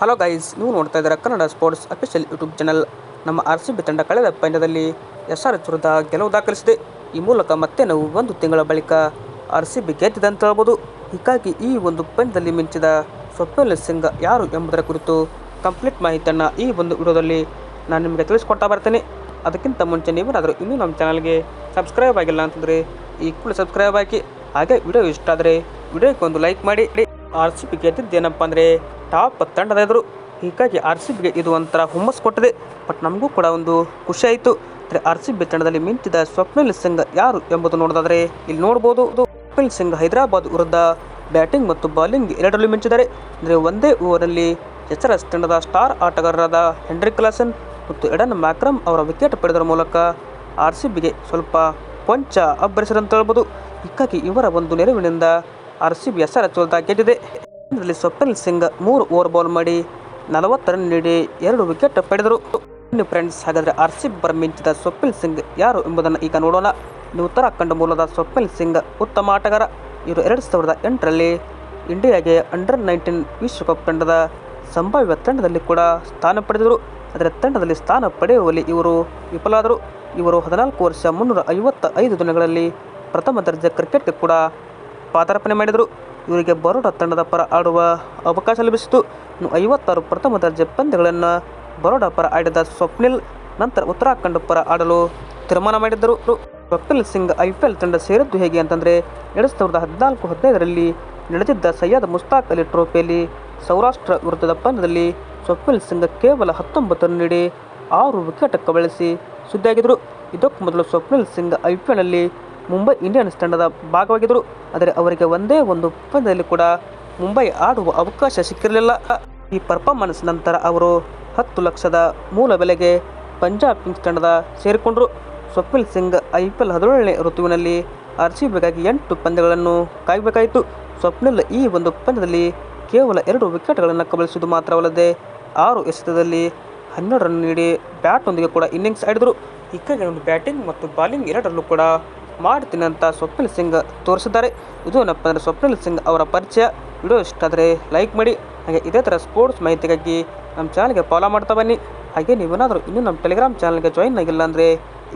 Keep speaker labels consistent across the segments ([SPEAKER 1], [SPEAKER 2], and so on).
[SPEAKER 1] Hello guys ನೀವು ನೋಡ್ತಾ ಇದ್ದೀರಾ Kannada sports official YouTube channel ನಮ್ಮ ಆರ್ ಸಿ ಬಿ ತಂಡ ಕಳೆದ ಪಂದ್ಯದಲ್ಲಿ ಎಸ್ ಆರ್ ಎಚ್ ವಿರುದ್ಧ ಗೆಲುವು ದಾಖಲಿಸಿದೆ. ಈ ಮೂಲಕ ಮತ್ತೆ ನಾವು ಒಂದು ತಿಂಗಳ ಬಳಿಕ ಆರ್ ಸಿ ಬಿ ಗೆದ್ದಿದೆ ಅಂತ ಹೇಳ್ಬೋದು. ಹೀಗಾಗಿ ಈ ಒಂದು ಪಂದ್ಯದಲ್ಲಿ ಮಿಂಚಿದ ಸ್ವಪ್ನಲ್ ಸಿಂಗ್ ಯಾರು ಎಂಬುದರ ಕುರಿತು ಕಂಪ್ಲೀಟ್ ಮಾಹಿತಿಯನ್ನು ಈ ಒಂದು ವಿಡಿಯೋದಲ್ಲಿ ನಾನು ನಿಮಗೆ ತಿಳಿಸ್ಕೊಡ್ತಾ ಬರ್ತೇನೆ. ಅದಕ್ಕಿಂತ ಮುಂಚೆ ನೀವೇನಾದರೂ ಇನ್ನೂ ನಮ್ಮ ಚಾನಲ್ಗೆ ಸಬ್ಸ್ಕ್ರೈಬ್ ಆಗಿಲ್ಲ ಅಂತಂದರೆ ಈ ಕೂಡ ಸಬ್ಸ್ಕ್ರೈಬ್ ಹಾಕಿ ಹಾಗೆ ವಿಡಿಯೋ ಇಷ್ಟ ಆದರೆ ವಿಡಿಯೋಕ್ಕೆ ಒಂದು ಲೈಕ್ ಮಾಡಿ ಆರ್ ಸಿ ಬಿ ಗೆದ್ದಿದ್ದೇನಪ್ಪ ಅಂದರೆ ಟಾಪ್ ತಂಡದ ಎದುರು ಹೀಗಾಗಿ ಆರ್ ಸಿ ಬಿಗೆ ಇದು ಒಂಥರ ಹುಮ್ಮಸ್ ಕೊಟ್ಟಿದೆ. ಬಟ್ ನಮಗೂ ಕೂಡ ಒಂದು ಖುಷಿ ಆಯಿತು. ಅಂದರೆ ಆರ್ ಸಿ ಬಿ ತಂಡದಲ್ಲಿ ಮಿಂಚಿದ ಸ್ವಪ್ನಿಲ್ ಸಿಂಗ್ ಯಾರು ಎಂಬುದು ನೋಡೋದಾದರೆ ಇಲ್ಲಿ ನೋಡ್ಬೋದು. ಸ್ವಪ್ನಿಲ್ ಸಿಂಗ್ ಹೈದರಾಬಾದ್ ವಿರುದ್ಧ ಬ್ಯಾಟಿಂಗ್ ಮತ್ತು ಬೌಲಿಂಗ್ ಎರಡರಲ್ಲೂ ಮಿಂಚಿದ್ದಾರೆ. ಅಂದರೆ ಒಂದೇ ಓವರಲ್ಲಿ ಎಚ್ ಎಸ್ ತಂಡದ ಸ್ಟಾರ್ ಆಟಗಾರರಾದ ಹೆನ್ರಿ ಕ್ಲಾಸನ್ ಮತ್ತು ಎಡನ್ ಮ್ಯಾಕ್ರಮ್ ಅವರ ವಿಕೆಟ್ ಪಡೆದರ ಮೂಲಕ ಆರ್ ಸಿ ಬಿಗೆ ಸ್ವಲ್ಪ ಕೊಂಚ ಅಬ್ಬರಿಸಿದಂತ ಹೇಳ್ಬೋದು ಹೀಗಾಗಿ ಇವರ ಒಂದು ನೆರವಿನಿಂದ R C B S R H ಗೆದ್ದಿದೆ. ಇದರಲ್ಲಿ ಸ್ವಪ್ನಿಲ್ ಸಿಂಗ್ ಮೂರು ಓವರ್ ಬಾಲ್ ಮಾಡಿ ನಲವತ್ತು ರನ್ ನೀಡಿ ಎರಡು ವಿಕೆಟ್ ಪಡೆದರು. ಫ್ರೆಂಡ್ಸ್, ಹಾಗಾದರೆ ಆರ್ ಸಿ ಬರ್ ಮಿಂಚಿದ ಸ್ವಪ್ನಿಲ್ ಸಿಂಗ್ ಯಾರು ಎಂಬುದನ್ನು ಈಗ ನೋಡೋಣ. ಉತ್ತರಾಖಂಡ ಮೂಲದ ಸ್ವಪ್ನಿಲ್ ಸಿಂಗ್ ಉತ್ತಮ ಆಟಗಾರ. ಇವರು ಎರಡು ಸಾವಿರದ ಎಂಟರಲ್ಲಿ ಇಂಡಿಯಾಗೆ ಅಂಡರ್ ನೈನ್ಟೀನ್ ವಿಶ್ವಕಪ್ ತಂಡದ ಸಂಭಾವ್ಯ ತಂಡದಲ್ಲಿ ಕೂಡ ಸ್ಥಾನ ಪಡೆದರು. ಆದರೆ ತಂಡದಲ್ಲಿ ಸ್ಥಾನ ಪಡೆಯುವಲ್ಲಿ ಇವರು ವಿಫಲಾದರು ಇವರು ಹದಿನಾಲ್ಕು ವರ್ಷ ಮುನ್ನೂರ ಐವತ್ತ ಐದು ದಿನಗಳಲ್ಲಿ ಪ್ರಥಮ ದರ್ಜೆ ಕ್ರಿಕೆಟ್ಗೆ ಕೂಡ ಪಾದಾರ್ಪಣೆ ಮಾಡಿದರು. ಇವರಿಗೆ ಬರೋಡಾ ತಂಡದ ಪರ ಆಡುವ ಅವಕಾಶ ಲಭಿಸಿತು. ಇನ್ನು ಐವತ್ತಾರು ಪ್ರಥಮ ದರ್ಜೆ ಪಂದ್ಯಗಳನ್ನು ಬರೋಡಾ ಪರ ಆಡಿದ ಸ್ವಪ್ನಿಲ್, ನಂತರ ಉತ್ತರಾಖಂಡ ಪರ ಆಡಲು ತೀರ್ಮಾನ ಮಾಡಿದ್ದರು. Swapnil Singh I P L ತಂಡ ಸೇರಿದ್ದು ಹೇಗೆ ಅಂತಂದರೆ, ಎರಡು ಸಾವಿರದ ಹದಿನಾಲ್ಕು ಹದಿನೈದರಲ್ಲಿ ನಡೆದಿದ್ದ ಸಯ್ಯದ್ ಮುಸ್ತಾಕ್ ಅಲಿ ಟ್ರೋಫಿಯಲ್ಲಿ ಸೌರಾಷ್ಟ್ರ ವಿರುದ್ಧದ ಪಂದ್ಯದಲ್ಲಿ ಸ್ವಪ್ನಿಲ್ ಸಿಂಗ್ ಕೇವಲ ಹತ್ತೊಂಬತ್ತು ರನ್ ನೀಡಿ ಆರು ವಿಕೆಟ್ ಕಬಳಿಸಿ ಸುದ್ದಿಯಾಗಿದ್ದರು. ಇದಕ್ಕೂ ಮೊದಲು ಸ್ವಪ್ನಿಲ್ ಸಿಂಗ್ ಐ ಪಿ ಎಲ್ನಲ್ಲಿ ಮುಂಬೈ ಇಂಡಿಯನ್ಸ್ ತಂಡದ ಭಾಗವಾಗಿದ್ದರು. ಆದರೆ ಅವರಿಗೆ ಒಂದೇ ಒಂದು ಪಂದ್ಯದಲ್ಲಿ ಕೂಡ ಮುಂಬೈ ಆಡುವ ಅವಕಾಶ ಸಿಕ್ಕಿರಲಿಲ್ಲ. ಈ ಪರ್ಫಾರ್ಮೆನ್ಸ್ ನಂತರ ಅವರು ಹತ್ತು ಲಕ್ಷದ ಮೂಲ ಬೆಲೆಗೆ ಪಂಜಾಬ್ ಕಿಂಗ್ಸ್ ತಂಡದ ಸೇರಿಕೊಂಡರು. Swapnil Singh I P L ಹದಿನೇಳನೇ ಋತುವಿನಲ್ಲಿ ಆರ್ ಸಿ ಬಿಗಾಗಿ ಎಂಟು ಪಂದ್ಯಗಳನ್ನು ಕಾಯಬೇಕಾಯಿತು. ಸ್ವಪ್ನಿಲ್ ಈ ಒಂದು ಪಂದ್ಯದಲ್ಲಿ ಕೇವಲ ಎರಡು ವಿಕೆಟ್ಗಳನ್ನು ಕಬಳಿಸುವುದು ಮಾತ್ರವಲ್ಲದೆ ಆರು ಎಸೆತದಲ್ಲಿ ಹನ್ನೆರಡು ರನ್ ನೀಡಿ ಬ್ಯಾಟ್ನೊಂದಿಗೆ ಕೂಡ ಇನ್ನಿಂಗ್ಸ್ ಆಡಿದರು. ಇಕ್ಕಾಗಿ ಒಂದು ಬ್ಯಾಟಿಂಗ್ ಮತ್ತು ಬಾಲಿಂಗ್ ಎರಡರಲ್ಲೂ ಕೂಡ ಮಾಡ್ತೀನಿ ಅಂತ ಸ್ವಪ್ನಿಲ್ ಸಿಂಗ್ ತೋರಿಸಿದ್ದಾರೆ. ಇದು ಏನಪ್ಪ ಅಂದರೆ ಸ್ವಪ್ನಿಲ್ ಸಿಂಗ್ ಅವರ ಪರಿಚಯ. ವಿಡಿಯೋ ಇಷ್ಟ ಆದರೆ ಲೈಕ್ ಮಾಡಿ. ಹಾಗೆ ಇದೇ ಥರ ಸ್ಪೋರ್ಟ್ಸ್ ಮಾಹಿತಿಗಾಗಿ ನಮ್ಮ ಚಾನಲ್ಗೆ ಫಾಲೋ ಮಾಡ್ತಾ ಬನ್ನಿ. ಹಾಗೆ ನೀವೇನಾದರೂ ಇನ್ನೂ ನಮ್ಮ ಟೆಲಿಗ್ರಾಮ್ ಚಾನಲ್ಗೆ ಜಾಯಿನ್ ಆಗಿಲ್ಲ ಅಂದರೆ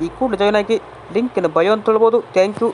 [SPEAKER 1] ಈ ಕೂಡ ಜಾಯ್ನ್ ಆಗಿ ಲಿಂಕಿನ ಬಯೋ ಅಂತ ಹೇಳ್ಬೋದು. Thank you.